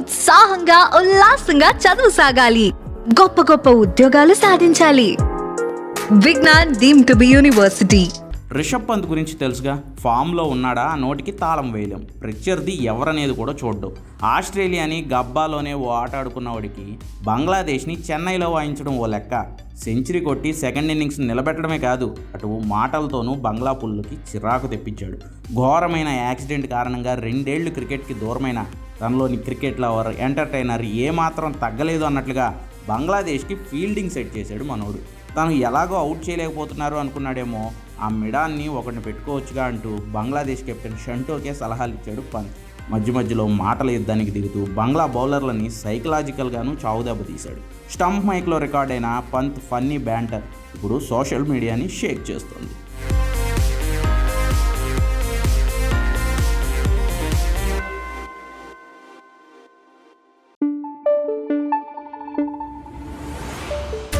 ఉత్సాహంగా ఉల్లాసంగా చదువు సాగాలి. గొప్ప గొప్ప ఉద్యోగాలు సాధించాలి. Vignan deem to be university. Rishabh Pant గురించి తెలుసుగా? ఫామ్లో ఉన్నాడా? ఆ నోటికి తాళం వేయలేం. ప్రత్యర్థి ఎవరనేది కూడా చూడ్డు. ఆస్ట్రేలియాని గబ్బాలోనే ఓ ఆట ఆడుకున్నవాడికి బంగ్లాదేశ్ని చెన్నైలో వాయించడం ఓ లెక్క. సెంచరీ కొట్టి సెకండ్ ఇన్నింగ్స్ నిలబెట్టడమే కాదు అటు మాటలతోనూ బంగ్లా పుల్లుకి చిరాకు తెప్పించాడు. ఘోరమైన యాక్సిడెంట్ కారణంగా రెండేళ్ళు క్రికెట్కి దూరమైన తనలోని క్రికెట్ లవర్ ఎంటర్టైనర్ ఏమాత్రం తగ్గలేదు అన్నట్లుగా బంగ్లాదేశ్కి ఫీల్డింగ్ సెట్ చేశాడు మనోడు. తను ఎలాగో అవుట్ చేయలేకపోతున్నారు అనుకున్నాడేమో. ఆ మిడాన్ని ఒకటిని పెట్టుకోవచ్చుగా అంటూ బంగ్లాదేశ్ కెప్టెన్ షంటోకే సలహాలు ఇచ్చాడు పంత్. మధ్య మధ్యలో మాటల యుద్ధానికి దిగుతూ బంగ్లా బౌలర్లని సైకలాజికల్గాను చావుదెబ్బ తీశాడు. స్టంప్ మైక్లో రికార్డైన పంత్ ఫన్నీ బ్యాంటర్ ఇప్పుడు సోషల్ మీడియాని షేక్ చేస్తుంది.